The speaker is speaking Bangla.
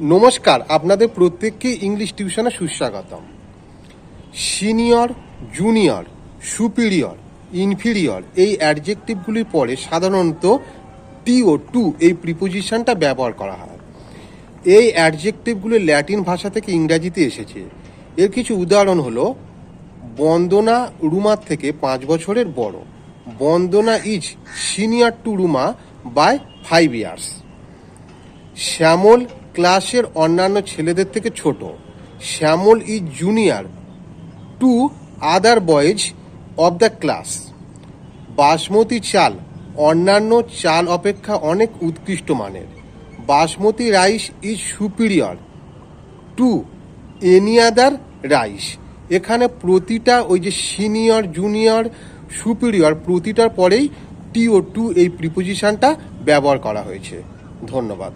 নমস্কার, আপনাদের প্রত্যেককে ইংলিশ টিউশনে সুস্বাগতম। সিনিয়র, জুনিয়র, সুপিরিয়র, ইনফিরিয়র এই অ্যাডজেক্টিভগুলির পরে সাধারণত টি ও টু এই প্রিপোজিশনটা ব্যবহার করা হয়। এই অ্যাডজেক্টিভগুলি ল্যাটিন ভাষা থেকে ইংরাজিতে এসেছে। এর কিছু উদাহরণ হলো, বন্দনা রুমার থেকে পাঁচ বছরের বড়। Bandana is senior to Ruma by five years. Shyamal ক্লাসের অন্যান্য ছেলেদের থেকে ছোট। Shyamal is junior. To other boys of the class. Basmati চাল। অন্যান্য চাল অপেক্ষা অনেক উৎকৃষ্ট মানের। Basmati rice is superior. To any other rice. এখানে প্রতিটা ওই যে সিনিয়র, জুনিয়র, সুপিরিয়র প্রতিটার পরেই টি ও টু এই প্রিপোজিশনটা ব্যবহার করা হয়েছে। ধন্যবাদ।